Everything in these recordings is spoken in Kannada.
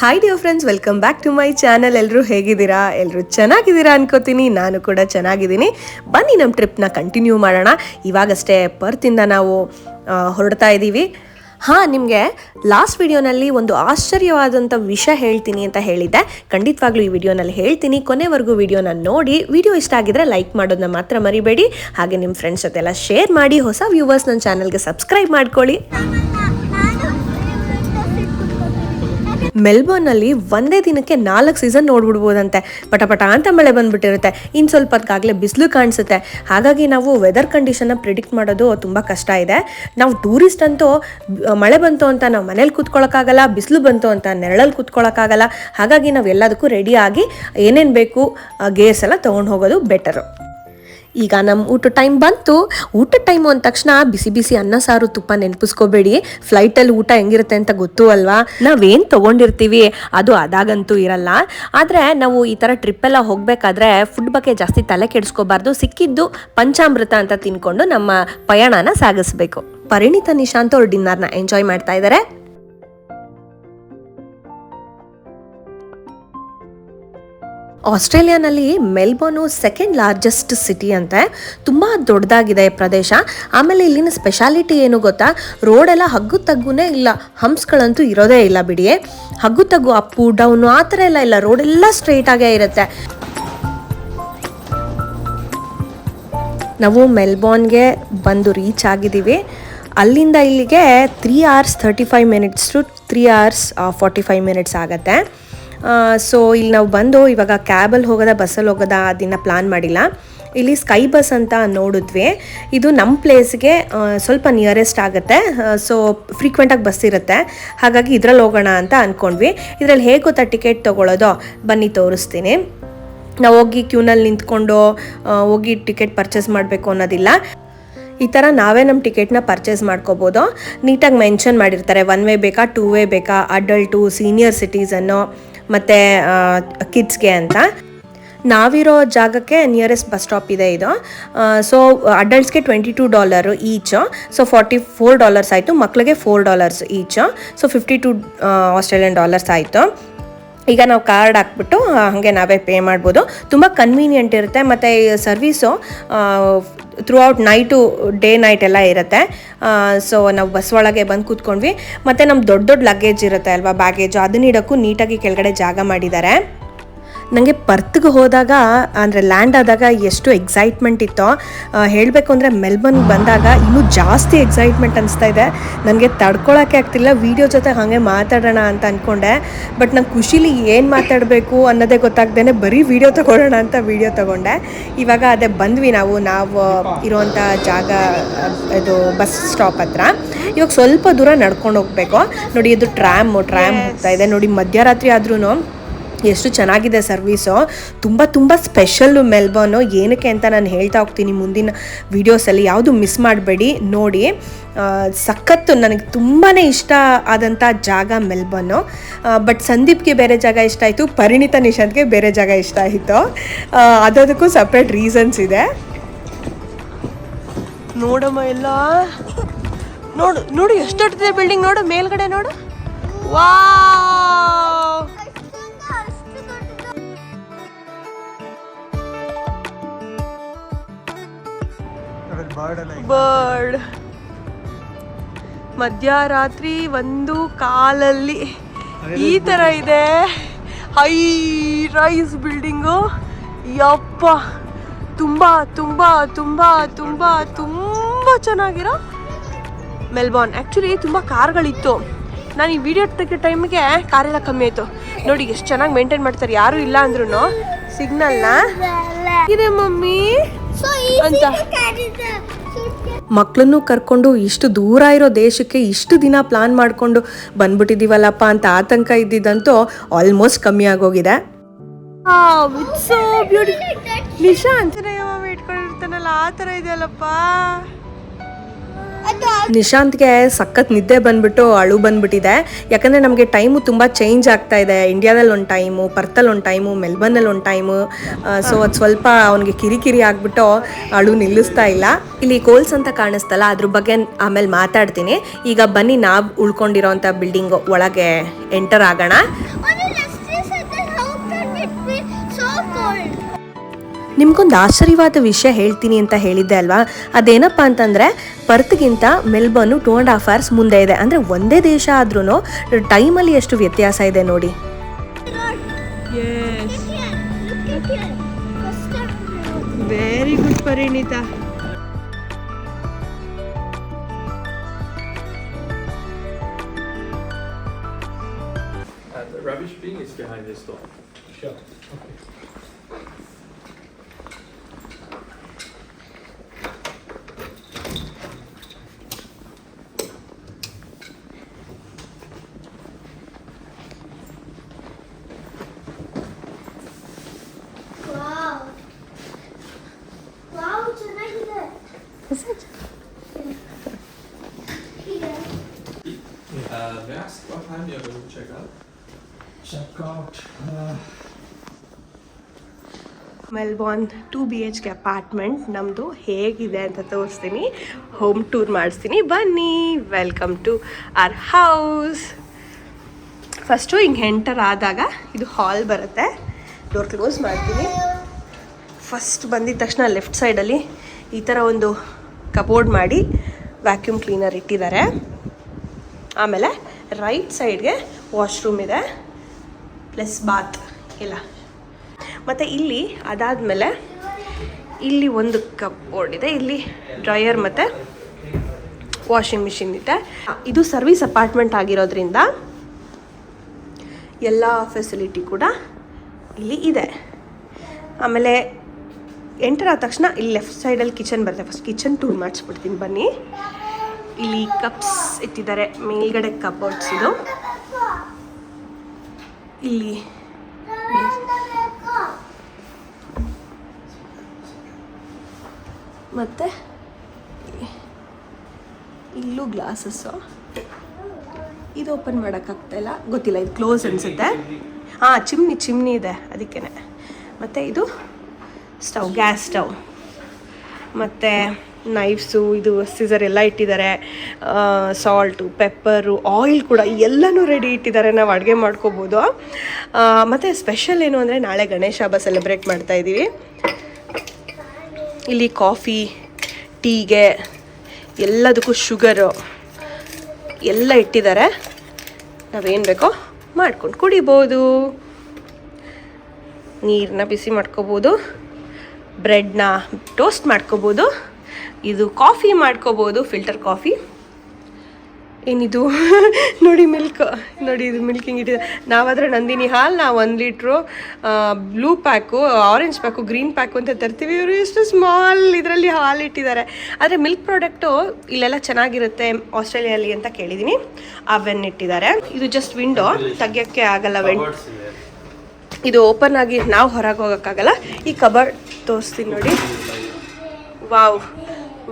Hi dear friends welcome back to my channel ಎಲ್ಲರೂ ಹೇಗಿದ್ದೀರಾ? ಎಲ್ಲರೂ ಚೆನ್ನಾಗಿದ್ದೀರಾ ಅನ್ಕೋತೀನಿ. ನಾನು ಕೂಡ ಚೆನ್ನಾಗಿದ್ದೀನಿ. ಬನ್ನಿ, ನಮ್ಮ ಟ್ರಿಪ್ನ ಕಂಟಿನ್ಯೂ ಮಾಡೋಣ. ಇವಾಗಷ್ಟೇ ಪರ್ತಿಂದ ನಾವು ಹೊರಡ್ತಾ ಇದ್ದೀವಿ. ಹಾಂ, ನಿಮಗೆ ಲಾಸ್ಟ್ ವಿಡಿಯೋನಲ್ಲಿ ಒಂದು ಆಶ್ಚರ್ಯವಾದಂಥ ವಿಷಯ ಹೇಳ್ತೀನಿ ಅಂತ ಹೇಳಿದ್ದೆ. ಖಂಡಿತವಾಗ್ಲೂ ಈ ವಿಡಿಯೋನಲ್ಲಿ ಹೇಳ್ತೀನಿ. ಕೊನೆವರೆಗೂ ವಿಡಿಯೋನ ನೋಡಿ ವಿಡಿಯೋ ಇಷ್ಟ ಆಗಿದ್ರೆ ಲೈಕ್ ಮಾಡೋದನ್ನ ಮಾತ್ರ ಮರಿಬೇಡಿ. ಹಾಗೆ ನಿಮ್ಮ ಫ್ರೆಂಡ್ಸ್ ಜೊತೆ ಎಲ್ಲ ಶೇರ್ ಮಾಡಿ, ಹೊಸ ವ್ಯೂವರ್ಸ್ ನನ್ನ ಚಾನಲ್ಗೆ ಸಬ್ಸ್ಕ್ರೈಬ್ ಮಾಡ್ಕೊಳ್ಳಿ. ಮೆಲ್ಬೋರ್ನಲ್ಲಿ ಒಂದೇ ದಿನಕ್ಕೆ ನಾಲ್ಕು ಸೀಸನ್ ನೋಡ್ಬಿಡ್ಬೋದಂತೆ. ಪಟ ಪಟ ಅಂತ ಮಳೆ ಬಂದ್ಬಿಟ್ಟಿರುತ್ತೆ. ಇನ್ನು ಸ್ವಲ್ಪ ಹೊತ್ತಾಗಲೇ ಬಿಸಿಲು ಕಾಣಿಸುತ್ತೆ. ಹಾಗಾಗಿ ನಾವು ವೆದರ್ ಕಂಡೀಷನ್ನ ಪ್ರಿಡಿಕ್ಟ್ ಮಾಡೋದು ತುಂಬ ಕಷ್ಟ ಇದೆ. ನಾವು ಟೂರಿಸ್ಟ್ ಅಂತೂ ಮಳೆ ಬಂತು ಅಂತ ನಾವು ಮನೇಲಿ ಕೂತ್ಕೊಳ್ಳೋಕ್ಕಾಗಲ್ಲ ಬಿಸಿಲು ಬಂತು ಅಂತ ನೆರಳಲ್ಲಿ ಕೂತ್ಕೊಳ್ಳೋಕ್ಕಾಗಲ್ಲ ಹಾಗಾಗಿ ನಾವು ಎಲ್ಲದಕ್ಕೂ ರೆಡಿಯಾಗಿ ಏನೇನು ಬೇಕು ಗೇರ್ಸ್ ಎಲ್ಲ ತೊಗೊಂಡು ಹೋಗೋದು ಬೆಟರು ಈಗ ನಮ್ಮ ಊಟ ಟೈಮ್ ಬಂತು. ಊಟದ ಟೈಮು ಅಂದ ತಕ್ಷಣ ಬಿಸಿ ಬಿಸಿ ಅನ್ನ, ಸಾರು, ತುಪ್ಪ ನೆನಪಿಸ್ಕೋಬೇಡಿ. ಫ್ಲೈಟಲ್ಲಿ ಊಟ ಹೆಂಗಿರುತ್ತೆ ಅಂತ ಗೊತ್ತು ಅಲ್ವಾ? ನಾವೇನು ತೊಗೊಂಡಿರ್ತೀವಿ? ಅದು ಅದಾಗಂತೂ ಇರಲ್ಲ. ಆದರೆ ನಾವು ಈ ಥರ ಟ್ರಿಪ್ಪೆಲ್ಲ ಹೋಗಬೇಕಾದ್ರೆ ಫುಡ್ ಬಗ್ಗೆ ಜಾಸ್ತಿ ತಲೆ ಕೆಡಿಸ್ಕೋಬಾರ್ದು. ಸಿಕ್ಕಿದ್ದು ಪಂಚಾಮೃತ ಅಂತ ತಿನ್ಕೊಂಡು ನಮ್ಮ ಪಯಣನ ಸಾಗಿಸ್ಬೇಕು. ಪರಿಣಿತ ನಿಶಾಂತ್ ಅವ್ರು ಡಿನ್ನರ್ನ ಎಂಜಾಯ್ ಮಾಡ್ತಾ ಇದ್ದಾರೆ ಆಸ್ಟ್ರೇಲಿಯಾನಲ್ಲಿ ಮೆಲ್ಬೋರ್ನು ಸೆಕೆಂಡ್ ಲಾರ್ಜೆಸ್ಟ್ ಸಿಟಿ ಅಂತೆ. ತುಂಬ ದೊಡ್ಡದಾಗಿದೆ ಪ್ರದೇಶ. ಆಮೇಲೆ ಇಲ್ಲಿನ ಸ್ಪೆಷಾಲಿಟಿ ಏನು ಗೊತ್ತಾ? ರೋಡೆಲ್ಲ ಹಗ್ಗು ತಗ್ಗುನೇ ಇಲ್ಲ. ಹಂಪ್ಸ್ಗಳಂತೂ ಇರೋದೇ ಇಲ್ಲ ಬಿಡಿ. ಹಗ್ಗು ತಗ್ಗು ಅಪ್ಪು ಡೌನು ಆ ಥರ ಎಲ್ಲ ಇಲ್ಲ. ರೋಡೆಲ್ಲ ಸ್ಟ್ರೈಟ್ ಆಗೇ ಇರುತ್ತೆ. ನಾವು ಮೆಲ್ಬೋರ್ನ್ಗೆ ಬಂದು ರೀಚ್ ಆಗಿದ್ದೀವಿ. ಅಲ್ಲಿಂದ ಇಲ್ಲಿಗೆ three hours thirty five minutes to three hours forty five minutes ಆಗುತ್ತೆ. ಸೊ ಇಲ್ಲಿ ನಾವು ಬಂದು ಇವಾಗ ಕ್ಯಾಬಲ್ಲಿ ಹೋಗೋದ ಬಸ್ಸಲ್ಲಿ ಹೋಗೋದ ಅದನ್ನು ಪ್ಲಾನ್ ಮಾಡಿಲ್ಲ. ಇಲ್ಲಿ ಸ್ಕೈ ಬಸ್ ಅಂತ ನೋಡಿದ್ವಿ. ಇದು ನಮ್ಮ ಪ್ಲೇಸ್ಗೆ ಸ್ವಲ್ಪ ನಿಯರೆಸ್ಟ್ ಆಗುತ್ತೆ. ಸೊ ಫ್ರೀಕ್ವೆಂಟಾಗಿ ಬಸ್ ಇರುತ್ತೆ. ಹಾಗಾಗಿ ಇದ್ರಲ್ಲಿ ಹೋಗೋಣ ಅಂತ ಅಂದ್ಕೊಂಡ್ವಿ ಇದರಲ್ಲಿ ಹೇಗೆ ಗೊತ್ತಾ ಟಿಕೆಟ್ ತೊಗೊಳ್ಳೋದೋ ಬನ್ನಿ ತೋರಿಸ್ತೀನಿ. ನಾವು ಹೋಗಿ ಕ್ಯೂನಲ್ಲಿ ನಿಂತ್ಕೊಂಡು ಹೋಗಿ ಟಿಕೆಟ್ ಪರ್ಚೇಸ್ ಮಾಡಬೇಕು ಅನ್ನೋದಿಲ್ಲ. ಈ ಥರ ನಾವೇ ನಮ್ಮ ಟಿಕೆಟ್ನ ಪರ್ಚೇಸ್ ಮಾಡ್ಕೋಬೋದು. ನೀಟಾಗಿ ಮೆನ್ಷನ್ ಮಾಡಿರ್ತಾರೆ ಒನ್ ವೇ ಬೇಕಾ ಟೂ ವೇ ಬೇಕಾ ಅಡಲ್ಟು ಸೀನಿಯರ್ ಸಿಟಿಸನ್ನು ಮತ್ತು ಕಿಡ್ಸ್ಗೆ ಅಂತ. ನಾವಿರೋ ಜಾಗಕ್ಕೆ ನಿಯರೆಸ್ಟ್ ಬಸ್ ಸ್ಟಾಪ್ ಇದೆ ಇದು. So ಅಡಲ್ಟ್ಸ್ಗೆ twenty two dollar each so forty four dollars ಆಯಿತು. ಮಕ್ಕಳಿಗೆ four dollars each so fifty two Australian dollars ಆಯಿತು. ಈಗ ನಾವು ಕಾರ್ಡ್ ಹಾಕ್ಬಿಟ್ಟು ಹಾಗೆ ನಾವೇ ಪೇ ಮಾಡ್ಬೋದು. ತುಂಬ ಕನ್ವೀನಿಯೆಂಟ್ ಇರುತ್ತೆ. ಮತ್ತು service throughout night day night ಎಲ್ಲ ಇರುತ್ತೆ. ಸೊ ನಾವು ಬಸ್ ಒಳಗೆ ಬಂದು ಕೂತ್ಕೊಂಡ್ವಿ. ಮತ್ತು ನಮ್ಮ ದೊಡ್ಡ ದೊಡ್ಡ ಲಗೇಜ್ ಇರುತ್ತೆ ಅಲ್ವಾ ಬ್ಯಾಗೇಜು ಅದನ್ನ ಇಡೋಕ್ಕೂ ನೀಟಾಗಿ ಕೆಳಗಡೆ ಜಾಗ ಮಾಡಿದ್ದಾರೆ. ನನಗೆ ಪರ್ತ್ಗೆ ಹೋದಾಗ, ಅಂದರೆ ಲ್ಯಾಂಡ್ ಆದಾಗ ಎಷ್ಟು ಎಕ್ಸೈಟ್ಮೆಂಟ್ ಇತ್ತೋ ಹೇಳಬೇಕು ಅಂದರೆ ಮೆಲ್ಬರ್ನ್ಗೆ ಬಂದಾಗ ಇನ್ನೂ ಜಾಸ್ತಿ ಎಕ್ಸೈಟ್ಮೆಂಟ್ ಅನಿಸ್ತಾ ಇದೆ. ನನಗೆ ತಡ್ಕೊಳಕ್ಕೆ ಆಗ್ತಿಲ್ಲ ವೀಡಿಯೋ ಜೊತೆ ಹಾಗೆ ಮಾತಾಡೋಣ ಅಂತ ಅಂದ್ಕೊಂಡೆ ಬಟ್ ನಂಗೆ ಖುಷಿಲಿ ಏನು ಮಾತಾಡಬೇಕು ಅನ್ನೋದೇ ಗೊತ್ತಾಗ್ದೇ ಬರೀ ವೀಡಿಯೋ ತಗೊಳ್ಳೋಣ ಅಂತ ವೀಡಿಯೋ ತಗೊಂಡೆ. ಇವಾಗ ಅದೇ ಬಂದ್ವಿ ನಾವು ನಾವು ಇರೋವಂಥ ಜಾಗ, ಇದು ಬಸ್ ಸ್ಟಾಪ್ ಹತ್ರ. ಇವಾಗ ಸ್ವಲ್ಪ ದೂರ ನಡ್ಕೊಂಡು ಹೋಗಬೇಕು. ನೋಡಿ, ಇದು ಟ್ರ್ಯಾಮ್ ಟ್ರ್ಯಾಮ್ ಹೋಗ್ತಾ ಇದೆ. ನೋಡಿ, ಮಧ್ಯರಾತ್ರಿ ಆದ್ರೂ ಎಷ್ಟು ಚೆನ್ನಾಗಿದೆ ಸರ್ವೀಸು. ತುಂಬ ತುಂಬ ಸ್ಪೆಷಲ್ಲು ಮೆಲ್ಬೋರ್ನು. ಏನಕ್ಕೆ ಅಂತ ನಾನು ಹೇಳ್ತಾ ಹೋಗ್ತೀನಿ ಮುಂದಿನ ವೀಡಿಯೋಸಲ್ಲಿ. ಯಾವುದು ಮಿಸ್ ಮಾಡಬೇಡಿ, ನೋಡಿ. ಸಖತ್ತು ನನಗೆ ತುಂಬಾ ಇಷ್ಟ ಆದಂಥ ಜಾಗ ಮೆಲ್ಬೋರ್ನು. ಬಟ್ ಸಂದೀಪ್ಗೆ ಬೇರೆ ಜಾಗ ಇಷ್ಟ ಆಯಿತು, ಪರಿಣಿತ ನಿಶಾಂತ್ಗೆ ಬೇರೆ ಜಾಗ ಇಷ್ಟ ಆಯಿತು. ಅದಕ್ಕೂ ಸಪ್ರೇಟ್ ರೀಸನ್ಸ್ ಇದೆ. ನೋಡಮ್ಮ ಎಲ್ಲ. ನೋಡು ನೋಡು ಎಷ್ಟು ಬಿಲ್ಡಿಂಗ್ ನೋಡು, ಮೇಲ್ಗಡೆ ನೋಡು. ವಾ ಬರ್ಡ್ ಮಧ್ಯರಾತ್ರಿ ಒಂದು ಕಾಲಲ್ಲಿ ಈ ತರ ಇದೆ. High rise building. ಯಪ್ಪ. ತುಂಬಾ ತುಂಬಾ ತುಂಬಾ ತುಂಬಾ ತುಂಬಾ ಚೆನ್ನಾಗಿರೋ ಮೆಲ್ಬಾರ್ನ್. ಆ್ಯಕ್ಚುಲಿ ತುಂಬ ಕಾರ್ಗಳಿತ್ತು. ನಾನು ಈ ವಿಡಿಯೋ ತೆಗೆ ಟೈಮಿಗೆ ಕಾರೆಲ್ಲ ಕಮ್ಮಿ ಆಯಿತು. ನೋಡಿ ಎಷ್ಟು ಚೆನ್ನಾಗಿ ಮೇಂಟೈನ್ ಮಾಡ್ತಾರೆ. ಯಾರು ಇಲ್ಲ ಅಂದ್ರೂ ಸಿಗ್ನಲ್ನ ಇದೆ ಮಮ್ಮಿ. ಅಂತ. ಮಕ್ಕಳನ್ನು ಕರ್ಕೊಂಡು ಇಷ್ಟು ದೂರ ಇರೋ ದೇಶಕ್ಕೆ ಇಷ್ಟು ದಿನ ಪ್ಲಾನ್ ಮಾಡಿಕೊಂಡು ಬಂದ್ಬಿಟ್ಟಿದ್ದೀವಲ್ಲಪ್ಪ ಅಂತ ಆತಂಕ ಇದ್ದಿದ್ದಂತೂ ಆಲ್ಮೋಸ್ಟ್ ಕಮ್ಮಿ ಆಗೋಗಿದೆ. ನಿಶಾ ಅಂತಾನೆ ಇಟ್ಕೊಂಡಿರ್ತಾನಲ್ಲ ಆ ಥರ ಇದೆಯಲ್ಲಪ್ಪ? ನಿಶಾಂತ್ಗೆ ಸಖತ್ ನಿದ್ದೆ ಬಂದ್ಬಿಟ್ಟು ಅಳು ಬಂದ್ಬಿಟ್ಟಿದೆ. ಯಾಕಂದರೆ ನಮಗೆ ಟೈಮು ತುಂಬ ಚೇಂಜ್ ಆಗ್ತಾ ಇದೆ. ಇಂಡಿಯಾದಲ್ಲಿ ಒಂದು ಟೈಮು ಪರ್ತಲ್ಲಿ ಒಂದು ಟೈಮು ಮೆಲ್ಬರ್ನಲ್ಲಿ ಒಂದು ಟೈಮು. ಸೊ ಅದು ಸ್ವಲ್ಪ ಅವನಿಗೆ ಕಿರಿಕಿರಿ ಆಗ್ಬಿಟ್ಟು ಅಳು ನಿಲ್ಲಿಸ್ತಾ ಇಲ್ಲ. ಇಲ್ಲಿ ಕೋಲ್ಸ್ ಅಂತ ಕಾಣಿಸ್ತಲ್ಲ ಅದ್ರ ಬಗ್ಗೆ ಆಮೇಲೆ ಮಾತಾಡ್ತೀನಿ. ಈಗ ಬನ್ನಿ ನಾವು ಉಳ್ಕೊಂಡಿರೋಂಥ ಬಿಲ್ಡಿಂಗ್ ಒಳಗೆ ಎಂಟರ್ ಆಗೋಣ. ನಿಮ್ಗೊಂದು ಆಶ್ಚರ್ಯವಾದ ವಿಷಯ ಹೇಳ್ತೀನಿ ಅಂತ ಹೇಳಿದ್ದೆ ಅಲ್ವಾ ಅದೇನಪ್ಪ ಅಂತಂದರೆ ಪರ್ತ್ಗಿಂತ Melbourne two and half hours ಮುಂದೆ ಇದೆ ಅಂದರೆ ಒಂದೇ ದೇಶ ಆದ್ರೂ ಟೈಮಲ್ಲಿ ಎಷ್ಟು ವ್ಯತ್ಯಾಸ ಇದೆ ನೋಡಿ. ವೆರಿ ಗುಡ್ ಪರಿಣಿತ Uh, rubbish bin is behind this door. Sure. Wow. Uh, may I ask what time you're going to check out? Check out. Uh, Melbourne to B H K apartment ನಮ್ಮದು ಹೇಗಿದೆ ಅಂತ ತೋರಿಸ್ತೀನಿ. ಹೋಮ್ ಟೂರ್ ಮಾಡಿಸ್ತೀನಿ. ಬನ್ನಿ. Welcome to our house first ಹಿಂಗೆ ಎಂಟರ್ ಆದಾಗ ಇದು ಹಾಲ್ ಬರುತ್ತೆ. ಡೋರ್ ಕ್ಲೋಸ್ ಮಾಡ್ತೀನಿ. ಫಸ್ಟ್ ಬಂದಿದ ತಕ್ಷಣ ಲೆಫ್ಟ್ ಸೈಡಲ್ಲಿ ಈ ಥರ ಒಂದು ಕಬೋರ್ಡ್ ಮಾಡಿ ವ್ಯಾಕ್ಯೂಮ್ ಕ್ಲೀನರ್ ಇಟ್ಟಿದ್ದಾರೆ. ಆಮೇಲೆ ರೈಟ್ ಸೈಡ್ಗೆ ವಾಶ್ರೂಮ್ ಇದೆ ಪ್ಲಸ್ ಬಾತ್ ಇಲ್ಲ ಮತ್ತು ಇಲ್ಲಿ ಅದಾದಮೇಲೆ ಇಲ್ಲಿ ಒಂದು ಕಬೋರ್ಡ್ ಇದೆ, ಇಲ್ಲಿ ಡ್ರೈಯರ್ ಮತ್ತು ವಾಷಿಂಗ್ ಮಿಷಿನ್ ಇದೆ. ಇದು ಸರ್ವಿಸ್ ಅಪಾರ್ಟ್ಮೆಂಟ್ ಆಗಿರೋದ್ರಿಂದ ಎಲ್ಲ ಫೆಸಿಲಿಟಿ ಕೂಡ ಇಲ್ಲಿ ಇದೆ. ಆಮೇಲೆ ಎಂಟರ್ ಆದ ತಕ್ಷಣ ಇಲ್ಲಿ ಲೆಫ್ಟ್ ಸೈಡಲ್ಲಿ ಕಿಚನ್ ಬರುತ್ತೆ. ಫಸ್ಟ್ ಕಿಚನ್ ಟೂರ್ ಮಾಡಿಸ್ಬಿಡ್ತೀನಿ. ಬನ್ನಿ. ಇಲ್ಲಿ ಕಪ್ಸ್ ಇಟ್ಟಿದ್ದಾರೆ. ಮೇಲ್ಗಡೆ ಕಬೋರ್ಡ್ಸ್ ಇದು. ಇಲ್ಲಿ. ಮತ್ತು ಇಲ್ಲೂ ಗ್ಲಾಸಸ್ಸು ಇದು ಓಪನ್ ಮಾಡೋಕ್ಕಾಗ್ತಾಯಿಲ್ಲ ಗೊತ್ತಿಲ್ಲ ಇದು ಕ್ಲೋಸ್ ಅನಿಸುತ್ತೆ. ಹಾಂ ಚಿಮ್ನಿ ಚಿಮ್ನಿ ಇದೆ. ಅದಕ್ಕೇ ಮತ್ತು ಇದು ಸ್ಟವ್, ಗ್ಯಾಸ್ ಸ್ಟವ್. ಮತ್ತು ನೈಫ್ಸು, ಇದು ಸಿಸರ್ ಎಲ್ಲ ಇಟ್ಟಿದ್ದಾರೆ. ಸಾಲ್ಟು ಪೆಪ್ಪರು ಆಯಿಲ್ ಕೂಡ ಎಲ್ಲನೂ ರೆಡಿ ಇಟ್ಟಿದ್ದಾರೆ. ನಾವು ಅಡುಗೆ ಮಾಡ್ಕೋಬೋದು. ಮತ್ತು ಸ್ಪೆಷಲ್ ಏನು ಅಂದರೆ ನಾಳೆ ಗಣೇಶ ಹಬ್ಬ ಸೆಲೆಬ್ರೇಟ್ ಮಾಡ್ತಾ ಇದ್ದೀವಿ. ಇಲ್ಲಿ ಕಾಫಿ ಟೀಗೆ ಎಲ್ಲದಕ್ಕೂ ಶುಗರು ಎಲ್ಲ ಇಟ್ಟಿದ್ದಾರೆ. ನಾವೇನು ಬೇಕೋ ಮಾಡ್ಕೊಂಡು ಕುಡಿಬೋದು. ನೀರನ್ನ ಬಿಸಿ ಮಾಡ್ಕೋಬೋದು. ಬ್ರೆಡ್ನ ಟೋಸ್ಟ್ ಮಾಡ್ಕೋಬೋದು. ಇದು ಕಾಫಿ ಮಾಡ್ಕೋಬೋದು, ಫಿಲ್ಟರ್ ಕಾಫಿ. ಏನಿದು? ನೋಡಿ ಮಿಲ್ಕ್, ನೋಡಿ ಇದು ಮಿಲ್ಕಿಂಗ್ ಇಟ್ಟಿದೆ. ನಾವಾದರೆ ನಂದಿನಿ ಹಾಲ್ ನಾವು ಒಂದು litre blue pack, orange pack, green pack ಅಂತ ತರ್ತೀವಿ. ಇವರು ಎಷ್ಟು ಸ್ಮಾಲ್ ಇದರಲ್ಲಿ ಹಾಲು ಇಟ್ಟಿದ್ದಾರೆ. ಆದರೆ ಮಿಲ್ಕ್ ಪ್ರಾಡಕ್ಟು ಇಲ್ಲೆಲ್ಲ ಚೆನ್ನಾಗಿರುತ್ತೆ ಆಸ್ಟ್ರೇಲಿಯಲ್ಲಿ ಅಂತ ಕೇಳಿದ್ದೀನಿ ಅವೆನ್ ಇಟ್ಟಿದ್ದಾರೆ. ಇದು ಜಸ್ಟ್ ವಿಂಡೋ ತೆಗಿಯೋಕ್ಕೆ ಆಗಲ್ಲ ವೆಂಟ್. ಇದು ಓಪನ್ ಆಗಿ ನಾವು ಹೊರಗೆ ಹೋಗೋಕ್ಕಾಗಲ್ಲ. ಈ ಕಬರ್ಡ್ ತೋರಿಸ್ತೀನಿ ನೋಡಿ. Wow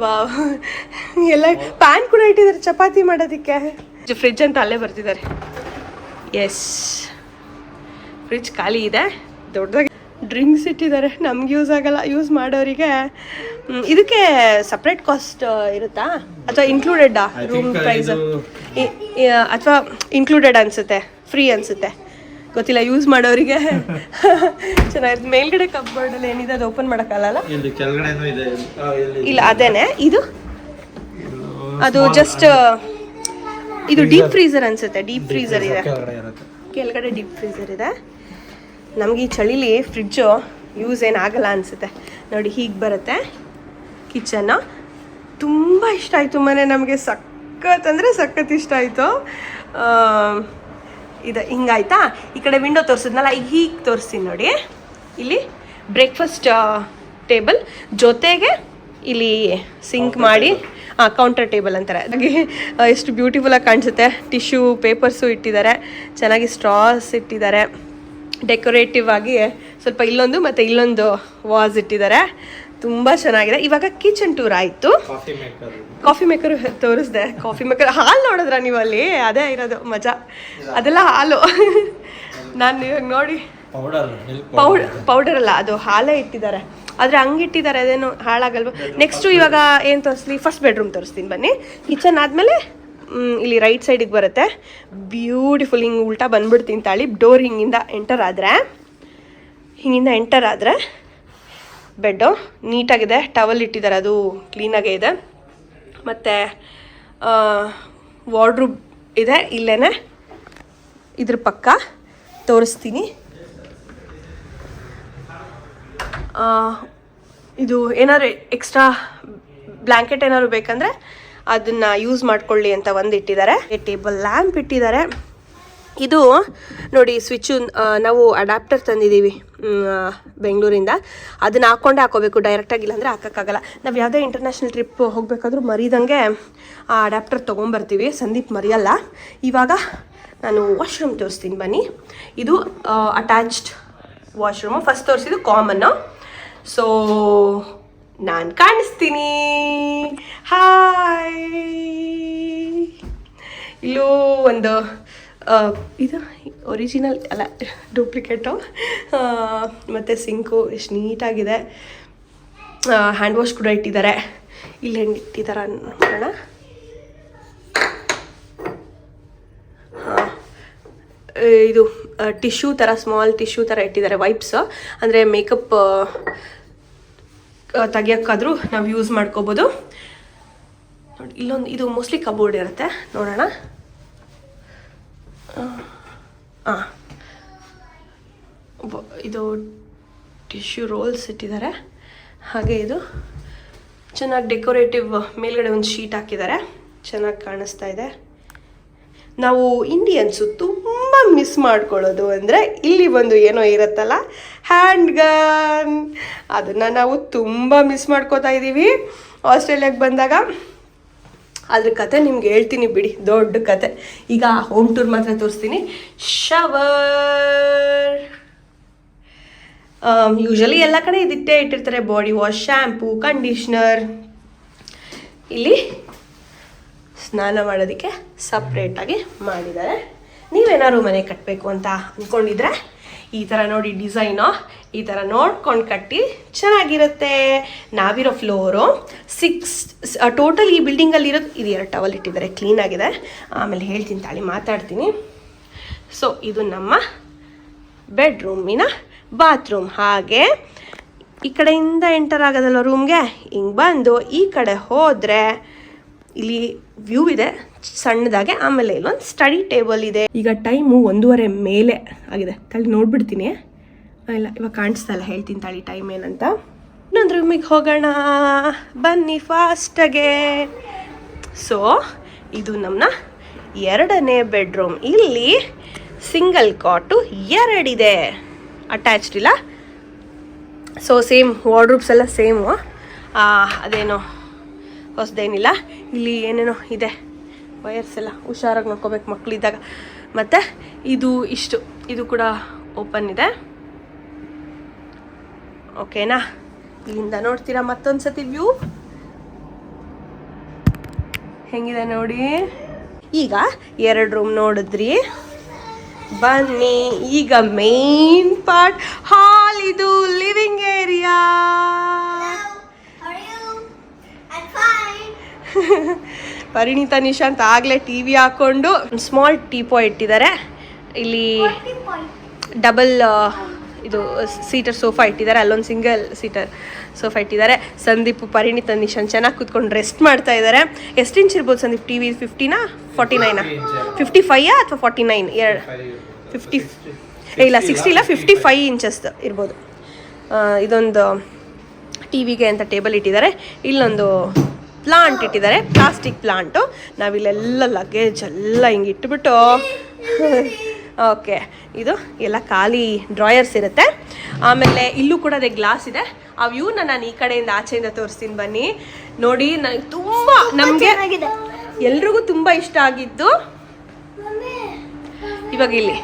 wow. ಎಲ್ಲ ಪ್ಯಾನ್ ಕೂಡ ಇಟ್ಟಿದ್ದಾರೆ ಚಪಾತಿ ಮಾಡೋದಕ್ಕೆ. ಫ್ರಿಜ್ ಅಂತ ಅಲ್ಲೇ ಬರ್ತಿದ್ದಾರೆ. ಎಸ್ ಫ್ರಿಜ್ ಖಾಲಿ ಇದೆ. ದೊಡ್ಡದಾಗಿ ಡ್ರಿಂಕ್ಸ್ ಇಟ್ಟಿದ್ದಾರೆ. ನಮ್ಗೆ ಯೂಸ್ ಆಗಲ್ಲ ಯೂಸ್ ಮಾಡೋರಿಗೆ. ಇದಕ್ಕೆ ಸಪ್ರೇಟ್ ಕಾಸ್ಟ್ ಇರುತ್ತಾ? ಅಥವಾ ಇನ್ಕ್ಲೂಡೆಡ್ ರೂಮ್ ಪ್ರೈಸ್ ಅಥವಾ ಇನ್ಕ್ಲೂಡೆಡ್ ಅನ್ಸುತ್ತೆ ಫ್ರೀ ಅನಿಸುತ್ತೆ. ಗೊತ್ತಿಲ್ಲ ಯೂಸ್ ಮಾಡೋರಿಗೆ. ಚೆನ್ನಾಗಿರುತ್ತೆ. ಮೇಲ್ಗಡೆ ಕಬ್ಬೋರ್ಡಲ್ಲಿ ಏನಿದೆ ಅದು ಓಪನ್ ಮಾಡೋಕ್ಕಾಗಲ್ಲ ಇಲ್ಲಿ ಅದೇನೆ? ಇದು? ಅದು ಜಸ್ಟ್ ಇದು ಡೀಪ್ ಫ್ರೀಸರ್ ಅನ್ಸುತ್ತೆ ಡೀಪ್ ಫ್ರೀಸರ್ ಇದೆ. ಕೆಳಗಡೆ ಡೀಪ್ ಫ್ರೀಸರ್ ಇದೆ. ನಮಗೆ ಈ ಚಳಿಲಿ ಫ್ರಿಡ್ಜು ಯೂಸ್ ಏನಾಗಲ್ಲ ಅನಿಸುತ್ತೆ. ನೋಡಿ ಹೀಗೆ ಬರುತ್ತೆ ಕಿಚನ್ನು ತುಂಬ ಇಷ್ಟ ಆಯಿತು ಮನೆ ನಮಗೆ. ಸಖತ್ ಅಂದರೆ ಸಖತ್ ಇಷ್ಟ ಆಯಿತು. ಇದು ಹಿಂಗಾಯ್ತಾ? ಈ ಕಡೆ ವಿಂಡೋ ತೋರಿಸಿದ್ನಲ್ಲ ಈಗ ಹೀಗೆ ತೋರಿಸ್ತೀನಿ ನೋಡಿ. ಇಲ್ಲಿ ಬ್ರೇಕ್ಫಾಸ್ಟ್ ಟೇಬಲ್ ಜೊತೆಗೆ ಇಲ್ಲಿ ಸಿಂಕ್ ಮಾಡಿ ಹಾಂ ಕೌಂಟರ್ ಟೇಬಲ್ ಅಂತಾರೆ. ಹಾಗೆ ಎಷ್ಟು ಬ್ಯೂಟಿಫುಲ್ಲಾಗಿ ಕಾಣಿಸುತ್ತೆ. ಟಿಶ್ಯೂ ಪೇಪರ್ಸು ಇಟ್ಟಿದ್ದಾರೆ. ಚೆನ್ನಾಗಿ ಸ್ಟ್ರಾಸ್ ಇಟ್ಟಿದ್ದಾರೆ. ಡೆಕೋರೇಟಿವ್ ಆಗಿ ಸ್ವಲ್ಪ ಇಲ್ಲೊಂದು ಮತ್ತು ಇಲ್ಲೊಂದು ವಾಸ್ ಇಟ್ಟಿದ್ದಾರೆ. ತುಂಬ ಚೆನ್ನಾಗಿದೆ. ಇವಾಗ ಕಿಚನ್ ಟೂರ್ ಆಯಿತು. ಕಾಫಿ ಮೇಕರ್ ತೋರಿಸ್ದೆ. ಕಾಫಿ ಮೇಕರ್ ಹಾಲು ನೋಡಿದ್ರ ನೀವು ಅಲ್ಲಿ ಅದೇ ಇರೋದು ಮಜಾ. ಅದೆಲ್ಲ ಹಾಲು. ನಾನು ಇವಾಗ ನೋಡಿ. ಪೌಡರ್ ಮಿಲ್ಕ್ ಪೌಡ್ ಪೌಡರ್ ಅಲ್ಲ ಅದು ಹಾಲೇ ಇಟ್ಟಿದ್ದಾರೆ. ಆದರೆ ಹಂಗೆ ಇಟ್ಟಿದ್ದಾರೆ ಅದೇನು ಹಾಳಾಗಲ್ವ? ನೆಕ್ಸ್ಟು ಇವಾಗ ಏನು ತೋರಿಸ್ಲಿ? ಫಸ್ಟ್ ಬೆಡ್ರೂಮ್ ತೋರಿಸ್ತೀನಿ ಬನ್ನಿ. ಕಿಚನ್ ಆದಮೇಲೆ ಇಲ್ಲಿ ರೈಟ್ ಸೈಡಿಗೆ ಬರುತ್ತೆ. ಬ್ಯೂಟಿಫುಲ್ ಹಿಂಗೆ ಉಲ್ಟಾ ಬಂದ್ಬಿಡ್ತೀನಿ ತಾಳಿ. ಡೋರ್ ಹಿಂಗಿಂದ ಎಂಟರ್ ಆದರೆ ಹಿಂಗಿಂದ ಎಂಟರ್ ಆದರೆ ಬೆಡ್ಡು. ನೀಟಾಗಿದೆ. ಟವಲ್ ಇಟ್ಟಿದ್ದಾರೆ. ಅದು ಕ್ಲೀನಾಗೇ ಇದೆ. ಮತ್ತು ವಾರ್ಡ್ರೂಬ್ ಇದೆ. ಇಲ್ಲೇ ಇದ್ರ ಪಕ್ಕ ತೋರಿಸ್ತೀನಿ. ಇದು ಏನಾದ್ರು ಎಕ್ಸ್ಟ್ರಾ ಬ್ಲ್ಯಾಂಕೆಟ್ ಏನಾದ್ರು ಬೇಕಂದರೆ ಅದನ್ನು ಯೂಸ್ ಮಾಡ್ಕೊಳ್ಳಿ ಅಂತ ಒಂದು ಇಟ್ಟಿದ್ದಾರೆ ಟೇಬಲ್ ಲ್ಯಾಂಪ್ ಇಟ್ಟಿದ್ದಾರೆ. ಇದು ನೋಡಿ ಸ್ವಿಚ್ಚು ನಾವು ಅಡಾಪ್ಟರ್ ತಂದಿದ್ದೀವಿ ಬೆಂಗಳೂರಿಂದ. ಅದನ್ನ ಹಾಕ್ಕೊಂಡೇ ಹಾಕೋಬೇಕು ಡೈರೆಕ್ಟಾಗಿ ಇಲ್ಲಾಂದರೆ ಹಾಕೋಕ್ಕಾಗಲ್ಲ. ನಾವು ಯಾವುದೇ ಇಂಟರ್ನ್ಯಾಷನಲ್ ಟ್ರಿಪ್ ಹೋಗಬೇಕಾದ್ರೂ ಮರಿದಂಗೆ ಆ ಅಡಾಪ್ಟರ್ ತೊಗೊಂಬರ್ತೀವಿ. ಸಂದೀಪ್ ಮರಿಯಲ್ಲ. ಇವಾಗ ನಾನು ವಾಶ್ರೂಮ್ ತೋರಿಸ್ತೀನಿ ಬನ್ನಿ. ಇದು ಅಟ್ಯಾಚ್ಡ್ ವಾಶ್ರೂಮು ಫಸ್ಟ್ ತೋರಿಸಿದ್ದು ಕಾಮನ್ನು ಸೊ ನಾನು ಕಾಣಿಸ್ತೀನಿ. ಹಾಯ್ ಇಲ್ಲೂ ಒಂದು ಇದು ಒರಿಜಿನಲ್ ಅಲ್ಲ ಡೂಪ್ಲಿಕೇಟು ಮತ್ತು ಸಿಂಕು ಎಷ್ಟು ನೀಟಾಗಿದೆ. ಹ್ಯಾಂಡ್ ವಾಶ್ ಕೂಡ ಇಟ್ಟಿದ್ದಾರೆ. ಇಲ್ಲಿ ಹೆಂಗೆ ಇಟ್ಟಿದ್ದಾರೆ ನೋಡೋಣ. ಇದು ಟಿಶ್ಯೂ ಥರ ಸ್ಮಾಲ್ ಟಿಶ್ಯೂ ಥರ ಇಟ್ಟಿದ್ದಾರೆ ವೈಪ್ಸ್ ಅಂದರೆ ಮೇಕಪ್ ತೆಗಿಯೋಕ್ಕಾದರೂ ನಾವು ಯೂಸ್ ಮಾಡ್ಕೋಬೋದು. ನೋಡಿ, ಇಲ್ಲೊಂದು ಇದು ಮೋಸ್ಟ್ಲಿ ಕಬೋರ್ಡ್ ಇರುತ್ತೆ. ನೋಡೋಣ. ಹಾಂ ಇದು ಟಿಶ್ಯೂ ರೋಲ್ಸ್ ಇಟ್ಟಿದ್ದಾರೆ. ಹಾಗೆ ಇದು ಚೆನ್ನಾಗಿ ಡೆಕೋರೇಟಿವ್ ಮೇಲ್ಗಡೆ ಒಂದು ಶೀಟ್ ಹಾಕಿದ್ದಾರೆ. ಚೆನ್ನಾಗಿ ಕಾಣಿಸ್ತಾ ಇದೆ. ನಾವು ಇಂಡಿಯನ್ಸು ತುಂಬ ಮಿಸ್ ಮಾಡ್ಕೊಳ್ಳೋದು ಅಂದರೆ ಇಲ್ಲಿ ಒಂದು ಏನೋ ಇರುತ್ತಲ್ಲ? ಹ್ಯಾಂಡ್ ಗನ್ ಅದನ್ನು ನಾವು ತುಂಬ ಮಿಸ್ ಮಾಡ್ಕೋತಾ ಇದ್ದೀವಿ ಆಸ್ಟ್ರೇಲಿಯಾಗೆ ಬಂದಾಗ ಅದ್ರ ಕತೆ ನಿಮ್ಗೆ ಹೇಳ್ತೀನಿ ಬಿಡಿ, ದೊಡ್ಡ ಕತೆ. ಈಗ ಹೋಮ್ ಟೂರ್ ಮಾತ್ರ ತೋರಿಸ್ತೀನಿ. ಶವರ್ ಯೂಶಲಿ ಎಲ್ಲ ಕಡೆ ಇದಿಟ್ಟೇ ಇಟ್ಟಿರ್ತಾರೆ. ಬಾಡಿ ವಾಶ್ ಶ್ಯಾಂಪೂ ಕಂಡೀಷ್ನರ್ ಇಲ್ಲಿ ಸ್ನಾನ ಮಾಡೋದಕ್ಕೆ ಸಪ್ರೇಟಾಗಿ ಮಾಡಿದ್ದಾರೆ. ನೀವೇನಾದ್ರು ಮನೆ ಕಟ್ಟಬೇಕು ಅಂತ ಅಂದ್ಕೊಂಡಿದ್ರೆ ಈ ಥರ ನೋಡಿ ಡಿಸೈನು ಈ ಥರ ನೋಡ್ಕೊಂಡು ಕಟ್ಟಿ ಚೆನ್ನಾಗಿರುತ್ತೆ. ನಾವಿರೋ ಫ್ಲೋರು ಸಿಕ್ಸ್ ಟೋಟಲ್ ಈ ಬಿಲ್ಡಿಂಗಲ್ಲಿ ಇರೋದು ಇದು ಎರಡು ಟವಲ್ ಇಟ್ಟಿದ್ದಾರೆ. ಕ್ಲೀನಾಗಿದೆ ಆಮೇಲೆ ಹೇಳ್ತೀನಿ, ತಾಳಿ ಮಾತಾಡ್ತೀನಿ. ಸೊ ಇದು ನಮ್ಮ ಬೆಡ್ರೂಮಿನ ಬಾತ್ರೂಮ್ ಹಾಗೆ ಈ ಕಡೆಯಿಂದ ಎಂಟರ್ ಆಗೋದಲ್ಲ ರೂಮ್ಗೆ ಹಿಂಗೆ ಬಂದು ಈ ಕಡೆ ಹೋದರೆ ಇಲ್ಲಿ ವ್ಯೂ ಇದೆ, ಸಣ್ಣದಾಗೆ. ಆಮೇಲೆ ಇಲ್ಲೊಂದು ಸ್ಟಡಿ ಟೇಬಲ್ ಇದೆ. ಈಗ ಟೈಮು ಒಂದೂವರೆ ಮೇಲೆ ಆಗಿದೆ. ತಳಿ ನೋಡ್ಬಿಡ್ತೀನಿ. ಇಲ್ಲ, ಇವಾಗ ಕಾಣಿಸ್ತಲ್ಲ ಹೇಳ್ತೀನಿ ತಾಳಿ ಟೈಮ್ ಏನಂತ. ಇನ್ನೊಂದು ರೂಮಿಗೆ ಹೋಗೋಣ. ಬನ್ನಿ ಫಾಸ್ಟಾಗೆ ಸೊ ಇದು ನಮ್ಮ ಎರಡನೇ ಬೆಡ್ರೂಮ್ ಇಲ್ಲಿ ಸಿಂಗಲ್ ಕಾಟು ಎರಡಿದೆ. ಅಟ್ಯಾಚ್ಡ್ ಇಲ್ಲ. ಸೊ ಸೇಮ್ ವಾರ್ಡ್ರೂಬ್ಸ್ ಎಲ್ಲ ಸೇಮು ಅದೇನೋ ಹೊಸದೇನಿಲ್ಲ. ಇಲ್ಲಿ ಏನೇನೋ ಇದೆ. ವಯರ್ಸ್ ಎಲ್ಲ ಹುಷಾರಾಗಿ ನೋಡ್ಕೋಬೇಕು ಮಕ್ಕಳಿದ್ದಾಗ ಮತ್ತು ಇದು ಇಷ್ಟು. ಇದು ಕೂಡ ಓಪನ್ ಇದೆ. ಓಕೆನಾ? ಇಲ್ಲಿಂದ ನೋಡ್ತೀರಾ ಮತ್ತೊಂದು ಸತಿ ವ್ಯೂ? ಹೆಂಗಿದೆ ನೋಡಿ? ಈಗ ಎರಡು ರೂಮ್ ನೋಡಿದ್ರಿ. ಬನ್ನಿ, ಈಗ ಮೇನ್ ಪಾರ್ಟ್ ಹಾಲ್ ಇದು ಲಿವಿಂಗ್ ಏರಿಯಾ. ಪರಿಣಿತ ನಿಶಾಂತ್ ಆಗಲೇ ಟಿ ವಿ ಹಾಕೊಂಡು ಸ್ಮಾಲ್ ಟೀಪೋ ಇಟ್ಟಿದ್ದಾರೆ. ಇಲ್ಲಿ ಡಬಲ್ ಇದು ಸೀಟರ್ ಸೋಫಾ ಇಟ್ಟಿದ್ದಾರೆ. ಅಲ್ಲೊಂದು ಸಿಂಗಲ್ ಸೀಟರ್ ಸೋಫಾ ಇಟ್ಟಿದ್ದಾರೆ. ಸಂದೀಪ್, ಪರಿಣಿತ, ನಿಶಾಂತ್ ಚೆನ್ನಾಗಿ ಕೂತ್ಕೊಂಡು ರೆಸ್ಟ್ ಮಾಡ್ತಾ ಇದ್ದಾರೆ. ಎಷ್ಟು ಇಂಚ್ ಇರ್ಬೋದು ಸಂದೀಪ್? ಟಿ ವಿ ಫಿಫ್ಟಿನಾ ಫಾರ್ಟಿ ನೈನಾ ಫಿಫ್ಟಿ ಫೈಯಾ ಅಥವಾ ಫಾರ್ಟಿ ನೈನ್ ಎರಡು ಫಿಫ್ಟಿ ಇಲ್ಲ ಸಿಕ್ಸ್ಟಿ ಇಲ್ಲ ಫಿಫ್ಟಿ ಫೈವ್ ಇಂಚಸ್ ಇರ್ಬೋದು ಇದೊಂದು ಟಿ ವಿಗೆ ಅಂತ ಟೇಬಲ್ ಇಟ್ಟಿದ್ದಾರೆ. ಇಲ್ಲೊಂದು ಪ್ಲಾಂಟ್ ಇಟ್ಟಿದ್ದಾರೆ. ಪ್ಲಾಸ್ಟಿಕ್ ಪ್ಲಾಂಟು ನಾವಿಲ್ಲೆಲ್ಲ ಲಗೇಜ್ ಎಲ್ಲ ಹಿಂಗೆ ಇಟ್ಬಿಟ್ಟು ಓಕೆ ಇದು ಎಲ್ಲ ಖಾಲಿ ಡ್ರಾಯರ್ಸ್ ಇರುತ್ತೆ. ಆಮೇಲೆ ಇಲ್ಲೂ ಕೂಡ ಅದೇ ಗ್ಲಾಸ್ ಇದೆ. ಆ ವ್ಯೂನ ನಾನು ಈ ಕಡೆಯಿಂದ ಆಚೆಯಿಂದ ತೋರಿಸ್ತೀನಿ ಬನ್ನಿ. ನೋಡಿ ನನಗೆ ತುಂಬ ನಮಗೆ. ಎಲ್ರಿಗೂ ತುಂಬ ಇಷ್ಟ ಆಗಿದ್ದು. ಇವಾಗ ಇಲ್ಲಿ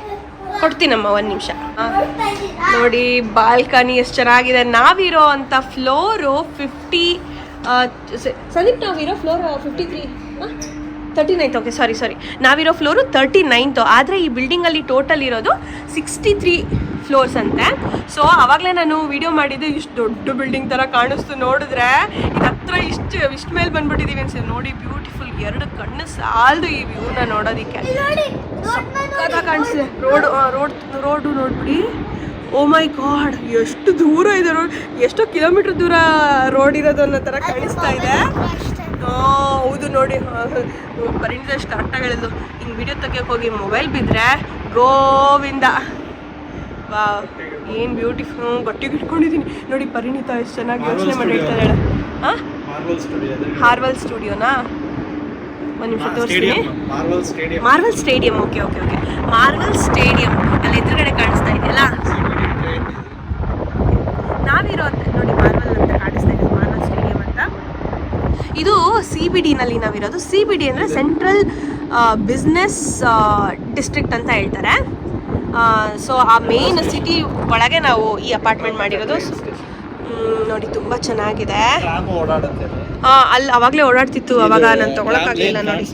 ಕೊಡ್ತೀನಮ್ಮ ಒಂದು ನಿಮಿಷ. ನೋಡಿ ಬಾಲ್ಕನಿ ಎಷ್ಟು ಚೆನ್ನಾಗಿದೆ. ನಾವಿರೋ ಅಂಥ ಫ್ಲೋರು ಫಿಫ್ಟಿ ಸಂದೀಪ್ ನಾವಿರೋ floor fifty three thirty ninth okay sorry sorry ನಾವಿರೋ ಫ್ಲೋರು ತರ್ಟಿ ನೈನ್ತು ಆದರೆ ಈ ಬಿಲ್ಡಿಂಗಲ್ಲಿ ಟೋಟಲ್ ಇರೋದು ಸಿಕ್ಸ್ಟಿ ತ್ರೀ ಫ್ಲೋರ್ಸ್ ಅಂತೆ. ಸೊ ಆವಾಗಲೇ ನಾನು ವಿಡಿಯೋ ಮಾಡಿದ್ದು ಇಷ್ಟು ದೊಡ್ಡ ಬಿಲ್ಡಿಂಗ್ ಥರ ಕಾಣಿಸ್ತು ನೋಡಿದ್ರೆ. ಇದು ಹತ್ರ ಇಷ್ಟು ಇಷ್ಟು ಮೇಲೆ ಬಂದ್ಬಿಟ್ಟಿದ್ದೀವಿ ಅನ್ಸುತ್ತೆ. ನೋಡಿ ಬ್ಯೂಟಿಫುಲ್ ಎರಡು ಕಣ್ಣು ಸಾಲದು ಈ ವ್ಯೂನ ನೋಡೋದಕ್ಕೆ. ಕಾಣಿಸ್ತಿದೆ. ರೋಡ್ ರೋಡ್ ರೋಡು ನೋಡ್ಬಿಡಿ. ಓ ಮೈ ಗಾಡ್ ಎಷ್ಟು ದೂರ ಇದೆ ರೋಡ್. ಎಷ್ಟೋ ಕಿಲೋಮೀಟರ್ ದೂರ ರೋಡ್ ಇರೋದು ಅನ್ನೋ ಥರ ಕಾಣಿಸ್ತಾ ಇದೆ. ಹೌದು ನೋಡಿ ಪರಿಣಿತಷ್ಟು ಸ್ಟಾರ್ಟ್ ಹೇಳಿದ್ದು ಹಿಂಗೆ ವಿಡಿಯೋ ತೆಗಿಯೋಕೆ ಹೋಗಿ ಮೊಬೈಲ್ ಬಿದ್ದರೆ ಗೋವಿಂದ. ವಾ ಏನು ಬ್ಯೂಟಿಫುಲ್ ಗಟ್ಟಿಗೆ ಇಟ್ಕೊಂಡಿದ್ದೀನಿ ನೋಡಿ ಪರಿಣಿತ ಎಷ್ಟು ಚೆನ್ನಾಗಿ ಯೋಚನೆ ಮಾಡಿ ಹೇಳ ಹಾಂ ಹಾರ್ವಲ್ ಸ್ಟುಡಿಯೋನಾ ಒಂದು ನಿಮಿಷ ತೋರಿಸ್ತೀನಿ. Marvel stadium okay okay okay Marvel stadium ಅಲ್ಲಿ ಎದುರುಗಡೆ ಕಾಣಿಸ್ತಾ ಇದೆಯಲ್ಲ ನಾವಿರೋ ಅಂತ ನೋಡಿ ಮಾರ್ವಲ್ ಅಂತ ಕಾಣಿಸ್ತಾ ಇದೆ ಮಾರ್ವಲ್ ಸ್ಟೇಡಿಯಂ ಅಂತ ಇದು ಸಿ ಬಿ ಡಿನಲ್ಲಿ ನಾವಿರೋದು. ಸಿ ಬಿ ಡಿ ಅಂದರೆ ಸೆಂಟ್ರಲ್ ಬಿಸ್ನೆಸ್ ಡಿಸ್ಟ್ರಿಕ್ಟ್ ಅಂತ ಹೇಳ್ತಾರೆ. ಸೊ ಆ ಮೇನ್ ಸಿಟಿ ಒಳಗೆ ನಾವು ಈ ಅಪಾರ್ಟ್ಮೆಂಟ್ ಮಾಡಿರೋದು. ನೋಡಿ ತುಂಬ ಚೆನ್ನಾಗಿದೆ. ಅಲ್ಲಿ ಅವಾಗಲೇ ಓಡಾಡ್ತಿತ್ತು ಅವಾಗ ನಾನು ತೊಗೊಳಕ್ಕಾಗಲಿಲ್ಲ ನೋಡಿ.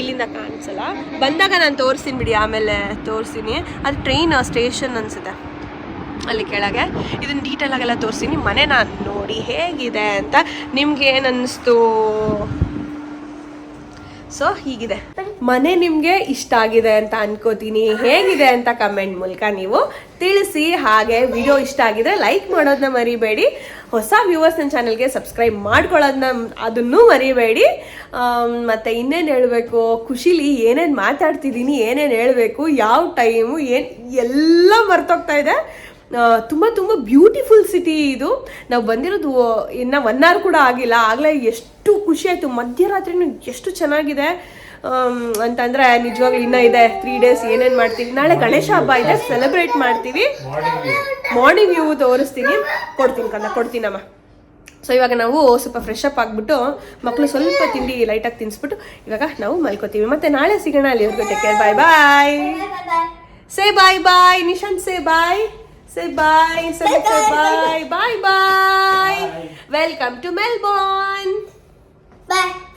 ಇಲ್ಲಿಂದ? ಕಾಣಿಸಲ್ಲ. ಬಂದಾಗ ನಾನು ತೋರಿಸ್ತೀನಿ ಬಿಡಿ ಆಮೇಲೆ ತೋರಿಸ್ತೀನಿ. ಅದು ಟ್ರೈನ್ ಸ್ಟೇಷನ್ ಅನಿಸುತ್ತೆ. ಅಲ್ಲಿ ಕೆಳಗೆ. ಇದನ್ನ ಡೀಟೇಲ್ ಆಗೆಲ್ಲ ತೋರಿಸ್ತೀನಿ ಮನೆ ನಾನು ನೋಡಿ ಹೇಗಿದೆ ಅಂತ ನಿಮ್ಗೆ ಏನು ಅನ್ನಿಸ್ತು ಸೊ ಹೀಗಿದೆ. ಮನೆ ನಿಮಗೆ ಇಷ್ಟ ಆಗಿದೆ ಅಂತ ಅನ್ಕೋತೀನಿ. ಹೇಗಿದೆ ಅಂತ ಕಮೆಂಟ್ ಮೂಲಕ ನೀವು ತಿಳಿಸಿ. ಹಾಗೆ ವಿಡಿಯೋ ಇಷ್ಟ ಆಗಿದ್ರೆ ಲೈಕ್ ಮಾಡೋದನ್ನ ಮರಿಬೇಡಿ. ಹೊಸ ವ್ಯೂವರ್ಸ್ ನನ್ನ ಚಾನಲ್ಗೆ ಸಬ್ಸ್ಕ್ರೈಬ್ ಮಾಡ್ಕೊಳ್ಳೋದನ್ನ ಅದನ್ನೂ ಮರಿಬೇಡಿ. ಮತ್ತೆ ಇನ್ನೇನು ಹೇಳಬೇಕು? ಖುಷಿಲಿ ಏನೇನು ಮಾತಾಡ್ತಿದ್ದೀನಿ ಏನೇನು ಹೇಳಬೇಕು? ಯಾವ ಟೈಮು ಏನು? ಎಲ್ಲ ಮರ್ತೋಗ್ತಾ ಇದೆ. ತುಂಬ ತುಂಬ ಬ್ಯೂಟಿಫುಲ್ ಸಿಟಿ ಇದು. ನಾವು ಬಂದಿರೋದು ಇನ್ನು ಒನ್ ಅವರ್ ಕೂಡ ಆಗಿಲ್ಲ. ಆಗಲೇ ಎಷ್ಟು ಖುಷಿ ಆಯಿತು. ಮಧ್ಯರಾತ್ರಿನೂ ಎಷ್ಟು ಚೆನ್ನಾಗಿದೆ. ಅಂತಂದ್ರೆ ನಿಜವಾಗ್ಲೂ ಇನ್ನೂ ಇದೆ. ತ್ರೀ ಡೇಸ್ ಏನೇನು ಮಾಡ್ತೀವಿ. ನಾಳೆ ಗಣೇಶ ಹಬ್ಬ ಇದೆ. ಸೆಲೆಬ್ರೇಟ್ ಮಾಡ್ತೀವಿ. ಮಾರ್ನಿಂಗ್ ವ್ಯೂ ತೋರಿಸ್ತೀನಿ. ಕೊಡ್ತೀನಿ ಕಣ್ಣ ಕೊಡ್ತೀನಮ್ಮ. ಸೊ ಇವಾಗ ನಾವು ಸ್ವಲ್ಪ ಫ್ರೆಶ್ ಅಪ್ ಆಗಿಬಿಟ್ಟು ಮಕ್ಕಳು ಸ್ವಲ್ಪ ತಿಂಡಿ ಲೈಟಾಗಿ ತಿನ್ಸ್ಬಿಟ್ಟು, ಇವಾಗ ನಾವು ಮಲ್ಕೋತೀವಿ. ಮತ್ತೆ ನಾಳೆ ಸಿಗೋಣ ಅಲ್ಲಿ take care bye bye bye Nishant say Nishan say bye. Say bye. Say bye. Bye bye. Welcome to Melbourne. Bye.